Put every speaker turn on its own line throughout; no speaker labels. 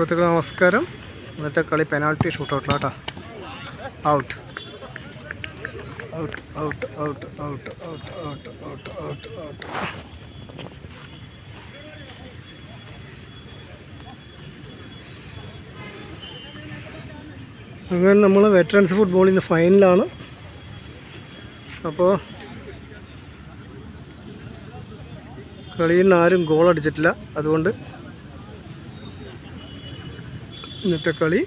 സുഹൃത്തുക്കളെ നമസ്കാരം. ഇന്നത്തെ കളി penalty shoot out out out out out out out out out out അങ്ങനെ നമ്മൾ വെറ്ററൻസ് ഫുട്ബോളിൽ നിന്ന് ഫൈനലാണ് അപ്പോൾ കളിയിൽ നിന്ന് ആരും ഗോൾ അടിച്ചിട്ടില്ല. അതുകൊണ്ട് ഇന്നത്തെ കളി.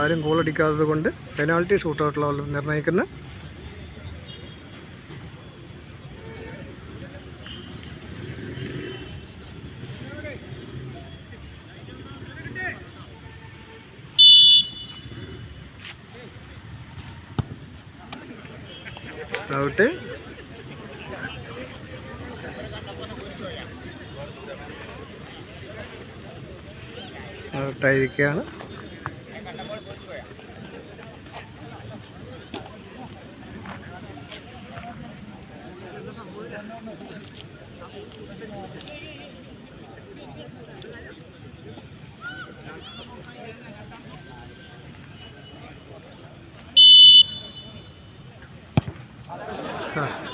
ആരും ഗോളടിക്കാത്തത് കൊണ്ട് പെനാൾട്ടി ഷൂട്ടൗട്ടിൽ നിർണയിക്കുന്ന. ഔട്ട് ഇട്ടായിരിക്കുകയാണ്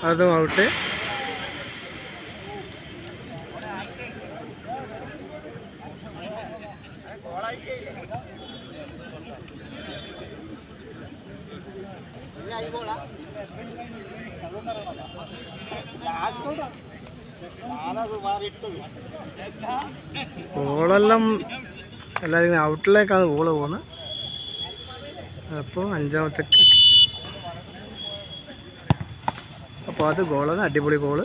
അതുമാവട്ടെ ബോളെല്ലാം എല്ലാവരും ഔട്ടിലേക്കാണ് ഓൾ പോകുന്നത് അപ്പോൾ അഞ്ചാമത്തെ. അപ്പോൾ അത് ഗോളാണ് അടിപൊളി ഗോൾ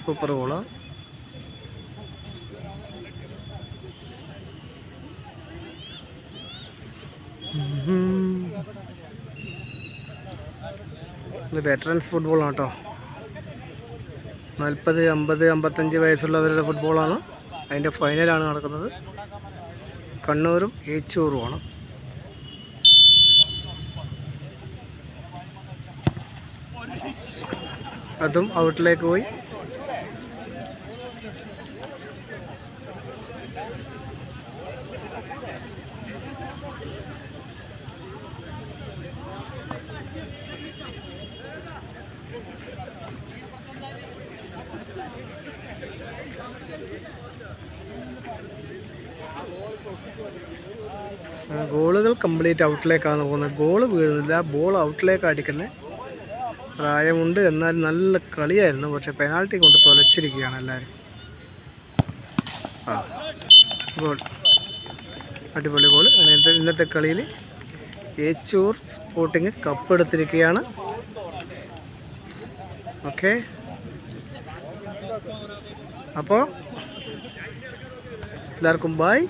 സൂപ്പർ ഗോളാണ് ഇത് വെറ്ററൻസ് ഫുട്ബോളാണ് കേട്ടോ. നാൽപ്പത് അമ്പത് അമ്പത്തഞ്ച് വയസ്സുള്ളവരുടെ ഫുട്ബോളാണ് അതിന്റെ ഫൈനലാണ് നടക്കുന്നത്. കണ്ണൂരും ഏച്ചൂറുമാണ് അതും ഔട്ടിലേക്ക് പോയി. ഗോളുകൾ കംപ്ലീറ്റ് ഔട്ടിലേക്കാണ് പോകുന്നത്. ഗോൾ വീഴുന്നില്ല. ബോൾ ഔട്ടിലേക്ക് അടിക്കുന്നത് പ്രായമുണ്ട്. എന്നാൽ നല്ല കളിയായിരുന്നു. പക്ഷെ പെനാൾട്ടി കൊണ്ട് തൊലച്ചിരിക്കുകയാണ് എല്ലാവരും. ആ ഗോൾ. അടിപൊളി ഗോൾ. ഇന്നത്തെ ഇന്നത്തെ കളിയിൽ ഏച്ചൂർ സ്പോർട്ടിങ് കപ്പ് എടുത്തിരിക്കുകയാണ്. ഓക്കെ. അപ്പോൾ എല്ലാവർക്കും ബായ്